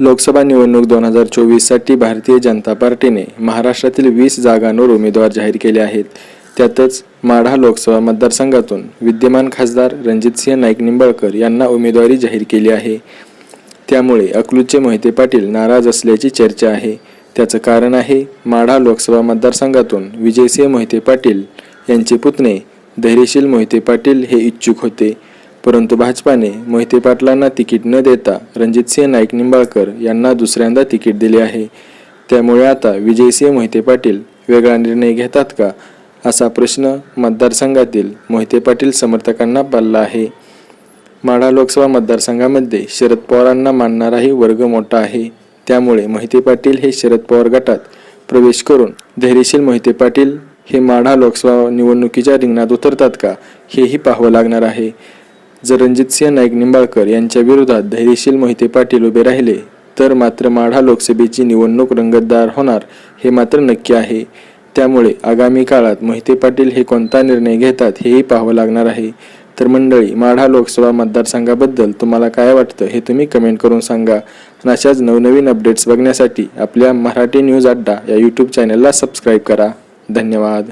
लोकसभा निवडणूक दोन हजार चोवीससाठी भारतीय जनता पार्टीने महाराष्ट्रातील वीस जागांवर उमेदवार जाहीर केले आहेत. त्यातच माढा लोकसभा मतदारसंघातून विद्यमान खासदार रणजितसिंह नाईक निंबाळकर यांना उमेदवारी जाहीर केली आहे. त्यामुळे अकलूजचे मोहिते पाटील नाराज असल्याची चर्चा आहे. त्याचं कारण आहे माढा लोकसभा मतदारसंघातून विजयसिंह मोहिते पाटील यांचे पुतणे धैर्यशील मोहिते पाटील हे इच्छुक होते. परंतु भाजपाने मोहिते पाटलांना तिकीट न देता रणजितसिंह नाईक निंबाळकर यांना दुसऱ्यांदा तिकीट दिले आहे. त्यामुळे आता विजयसिंह मोहिते पाटील वेगळा निर्णय घेतात का असा प्रश्न मतदारसंघातील मोहिते पाटील समर्थकांना पडला आहे. माढा लोकसभा मतदारसंघामध्ये शरद पवारांना मानणाराही वर्ग मोठा आहे. त्यामुळे मोहिते पाटील हे शरद पवार गटात प्रवेश करून धैर्यशील मोहिते पाटील हे माढा लोकसभा निवडणुकीच्या रिंगणात उतरतात का हेही पाहावं लागणार आहे. जर रणजितसिंह नाईक निंबाळकर यांच्या विरोधात धैर्यशील मोहिते पाटील उभे राहिले तर मात्र माढा लोकसभेची निवडणूक रंगतदार होणार हे मात्र नक्की आहे. त्यामुळे आगामी काळात मोहिते पाटील हे कोणता निर्णय घेतात हेही पाहावं लागणार आहे. तर मंडळी माढा लोकसभा मतदारसंघाबद्दल तुम्हाला काय वाटतं हे तुम्ही कमेंट करून सांगा. आणि अशाच नवनवीन अपडेट्स बघण्यासाठी आपल्या मराठी न्यूज अड्डा या यूट्यूब चॅनलला सबस्क्राईब करा. धन्यवाद.